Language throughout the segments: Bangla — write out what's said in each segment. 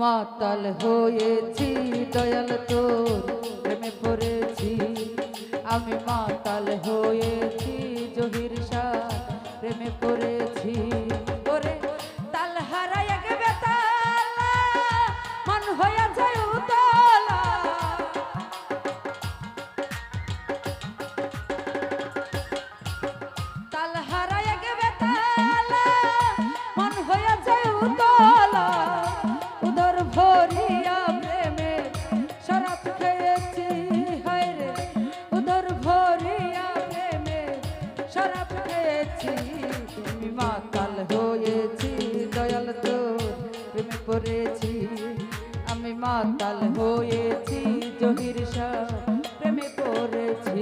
মাতাল হয়েছি দয়াল তোর প্রেমে পড়েছি আমি মাতাল হয়েছি জহির শাহ প্রেমে পড়েছি।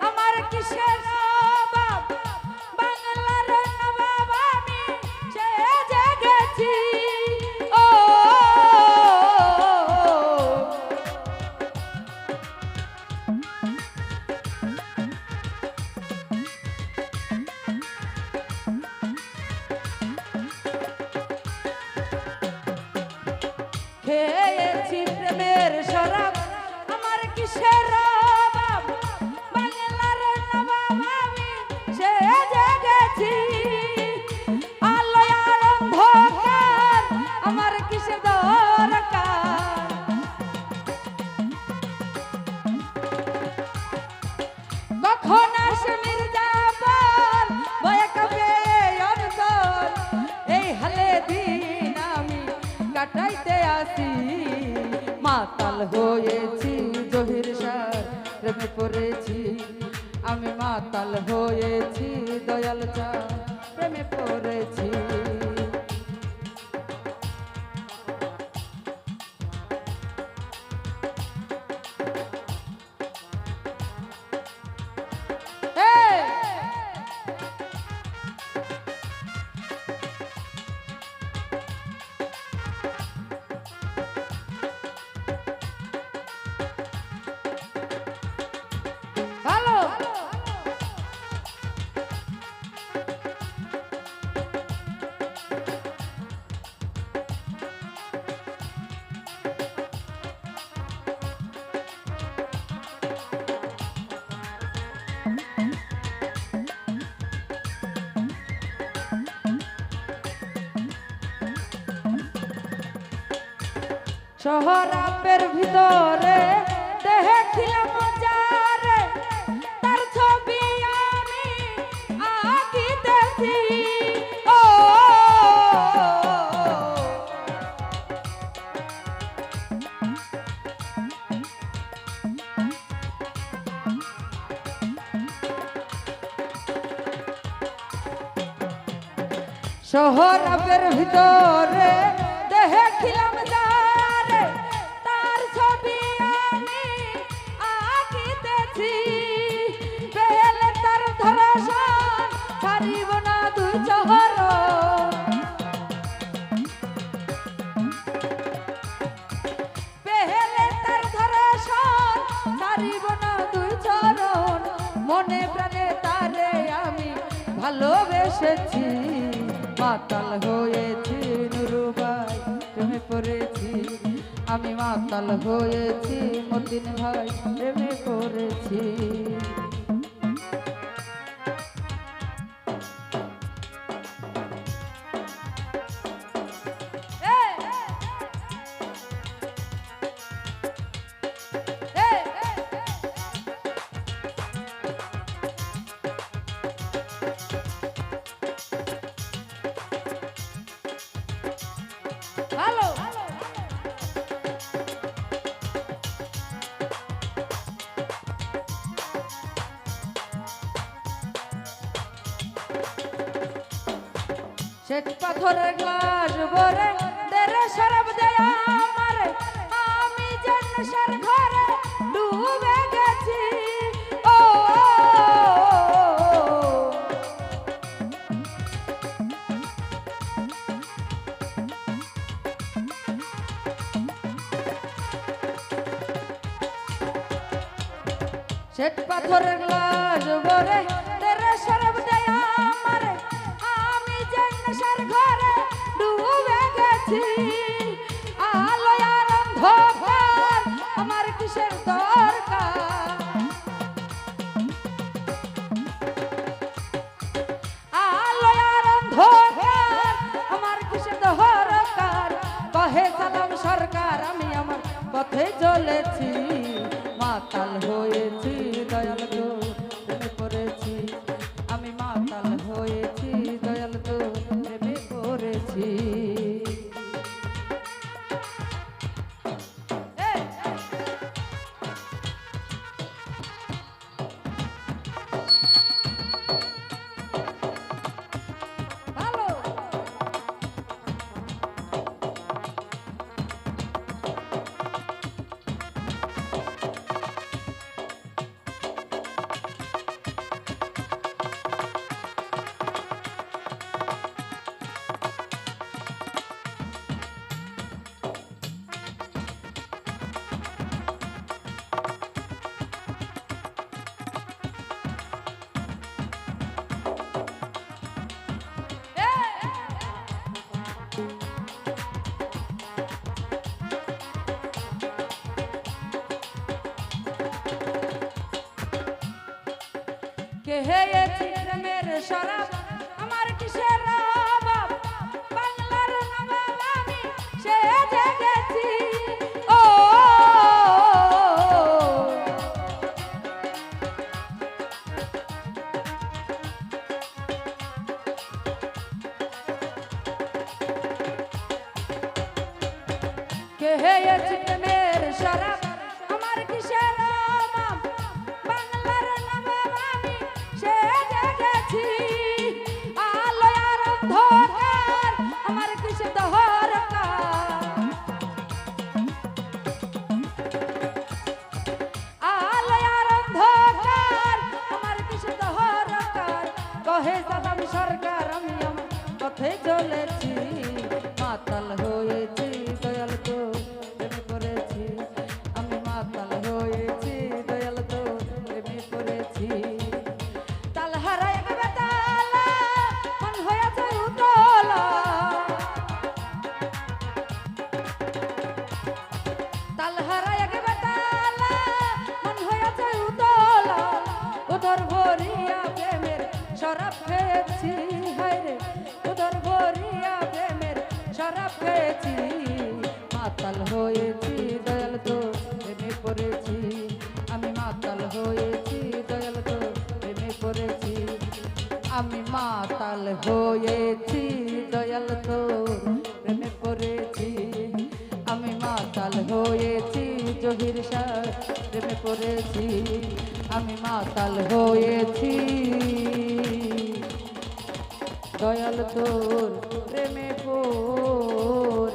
আমার কিসের অভাব? বাংলার খেয়েছি প্রেমের শরাব আমার কিসের দিন আমি কাটাইতে আসি। মাতাল হয়েছি, জহির সার প্রেমে পড়েছি। আমি মাতাল হয়েছি, দয়াল চা প্রেমে পড়েছি। শহরাপের ভিতরে দেখছিলাম যারে তার ছবি আমি আঁকিতেছি। ও শহরাপের ভিতরে মাতাল হয়েছি নুরুবাই প্রেমে পড়েছি। আমি মাতাল হয়েছি মতিন ভাই প্রেমে পড়েছি। শ্বেত পাথরের গ্লাস ভরে দেরে শরাব দেয়। পথে চলেছি মাতাল হয়েছি দয়াল গো প্রেমে পড়েছি। আমি মাতাল হয়েছি দয়াল গো প্রেমে কে হেয়েছি প্রেমের শরাব আমার কিসের অভাব? বাংলার হেয়েছি সালাম সরকার আমি আমার পথে চলেছি। মাতাল হয়েছি। শরাব মাতাল হয়েছি, দয়াল তো প্রেমে পড়েছি। আমি মাতাল হয়েছি, দয়াল তো প্রেমে পড়েছি। আমি মাতাল হয়েছি, দয়াল তো প্রেমে পড়েছি। আমি মাতাল হয়েছি, জহির শাহ প্রেমে পড়েছি। আমি মাতাল হয়েছি। দয়াল তোর প্রেমে পড়েছি।